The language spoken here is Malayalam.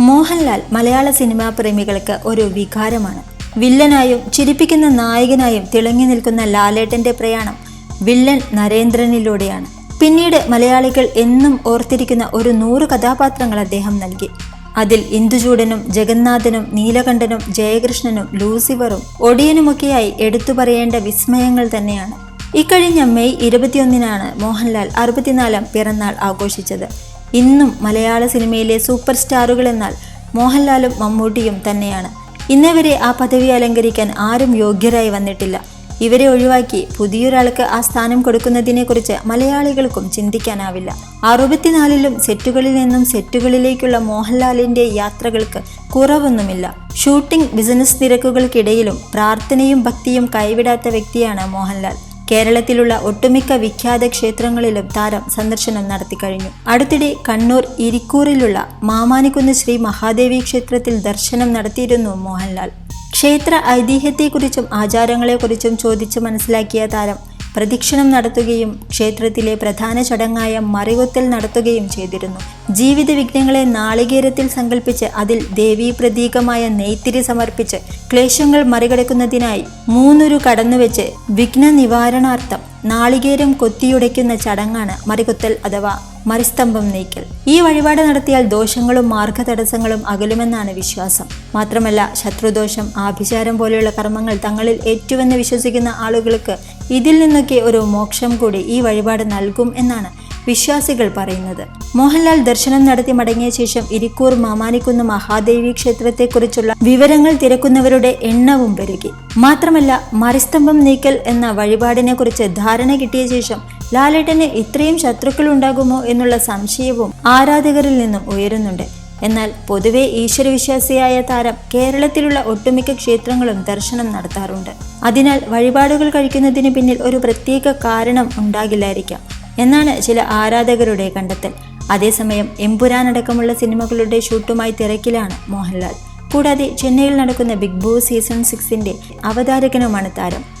മോഹൻലാൽ മലയാള സിനിമാ പ്രേമികൾക്ക് ഒരു വികാരമാണ്. വില്ലനായും ചിരിപ്പിക്കുന്ന നായകനായും തിളങ്ങി നിൽക്കുന്ന ലാലേട്ടന്റെ പ്രയാണം വില്ലൻ നരേന്ദ്രനിലൂടെയാണ്. പിന്നീട് മലയാളികൾ എന്നും ഓർത്തിരിക്കുന്ന ഒരു നൂറ് കഥാപാത്രങ്ങൾ അദ്ദേഹം നൽകി. അതിൽ ഇന്ദുചൂടനും ജഗന്നാഥനും നീലകണ്ഠനും ജയകൃഷ്ണനും ലൂസിവറും ഒടിയനുമൊക്കെയായി എടുത്തു പറയേണ്ട വിസ്മയങ്ങൾ തന്നെയാണ്. ഇക്കഴിഞ്ഞ മെയ് ഇരുപത്തിയൊന്നിനാണ് മോഹൻലാൽ അറുപത്തിനാലാം പിറന്നാൾ ആഘോഷിച്ചത്. ഇന്നും മലയാള സിനിമയിലെ സൂപ്പർ സ്റ്റാറുകൾ എന്നാൽ മോഹൻലാലും മമ്മൂട്ടിയും തന്നെയാണ്. ഇന്നേവരെ ആ പദവി അലങ്കരിക്കാൻ ആരും യോഗ്യരായി വന്നിട്ടില്ല. ഇവരെ ഒഴിവാക്കി പുതിയൊരാൾക്ക് ആ സ്ഥാനം കൊടുക്കുന്നതിനെക്കുറിച്ച് മലയാളികൾക്കും ചിന്തിക്കാനാവില്ല. അറുപത്തിനാലിലും സെറ്റുകളിൽ നിന്നും സെറ്റുകളിലേക്കുള്ള മോഹൻലാലിന്റെ യാത്രകൾക്ക് കുറവൊന്നുമില്ല. ഷൂട്ടിംഗ് ബിസിനസ് തിരക്കുകൾക്കിടയിലും പ്രാർത്ഥനയും ഭക്തിയും കൈവിടാത്ത വ്യക്തിയാണ് മോഹൻലാൽ. കേരളത്തിലുള്ള ഒട്ടുമിക്ക വിഖ്യാത ക്ഷേത്രങ്ങളിലും താരം സന്ദർശനം നടത്തി കഴിഞ്ഞു. അടുത്തിടെ കണ്ണൂർ ഇരിക്കൂറിലുള്ള മാമാനിക്കുന്ന് ശ്രീ മഹാദേവി ക്ഷേത്രത്തിൽ ദർശനം നടത്തിയിരുന്നു മോഹൻലാൽ. ക്ഷേത്ര ഐതിഹ്യത്തെക്കുറിച്ചും ആചാരങ്ങളെക്കുറിച്ചും ചോദിച്ചു മനസ്സിലാക്കിയ താരം പ്രദക്ഷിണം നടത്തുകയും ക്ഷേത്രത്തിലെ പ്രധാന ചടങ്ങായ മറികൊത്തൽ നടത്തുകയും ചെയ്തിരുന്നു. ജീവിത വിഘ്നങ്ങളെ നാളികേരത്തിൽ സങ്കല്പിച്ച് അതിൽ ദേവീ പ്രതീകമായ നെയ്ത്തിരി സമർപ്പിച്ച് ക്ലേശങ്ങൾ മറികടക്കുന്നതിനായി മൂന്നൊരു കടന്നുവെച്ച് വിഘ്ന നിവാരണാർത്ഥം നാളികേരം കൊത്തിയുടയ്ക്കുന്ന ചടങ്ങാണ് മറികൊത്തൽ അഥവാ മറിസ്തംഭം നീക്കൽ. ഈ വഴിപാട് നടത്തിയാൽ ദോഷങ്ങളും മാർഗതടസ്സങ്ങളും അകലുമെന്നാണ് വിശ്വാസം. മാത്രമല്ല ശത്രുദോഷം ആഭിചാരം പോലെയുള്ള കർമ്മങ്ങൾ തങ്ങളിൽ ഏറ്റുവെന്ന് വിശ്വസിക്കുന്ന ആളുകൾക്ക് ഇതിൽ നിന്നൊക്കെ ഒരു മോക്ഷം കൂടി ഈ വഴിപാട് നൽകും എന്നാണ് വിശ്വാസികൾ പറയുന്നത്. മോഹൻലാൽ ദർശനം നടത്തി മടങ്ങിയ ശേഷം ഇരിക്കൂർ മാമാനിക്കുന്ന് മഹാദേവി ക്ഷേത്രത്തെക്കുറിച്ചുള്ള വിവരങ്ങൾ തിരക്കുന്നവരുടെ എണ്ണവും പെരുകി. മാത്രമല്ല മറിസ്തംഭം നീക്കൽ എന്ന വഴിപാടിനെ കുറിച്ച് ധാരണ കിട്ടിയ ശേഷം ലാലേട്ടന് ഇത്രയും ശത്രുക്കൾ ഉണ്ടാകുമോ എന്നുള്ള സംശയവും ആരാധകരിൽ നിന്നും ഉയരുന്നുണ്ട്. എന്നാൽ പൊതുവെ ഈശ്വരവിശ്വാസിയായ താരം കേരളത്തിലുള്ള ഒട്ടുമിക്ക ക്ഷേത്രങ്ങളും ദർശനം നടത്താറുണ്ട്. അതിനാൽ വഴിപാടുകൾ കഴിക്കുന്നതിന് പിന്നിൽ ഒരു പ്രത്യേക കാരണം ഉണ്ടാകില്ലായിരിക്കാം. എന്നാണ് ചില ആരാധകരുടെ കണ്ടെത്തൽ. അതേസമയം എംപുരാൻ അടക്കമുള്ള സിനിമകളുടെ ഷൂട്ടുമായി തിരക്കിലാണ് മോഹൻലാൽ. കൂടാതെ ചെന്നൈയിൽ നടക്കുന്ന ബിഗ് ബോസ് സീസൺ സിക്സിന്റെ അവതാരകനുമാണ് താരം.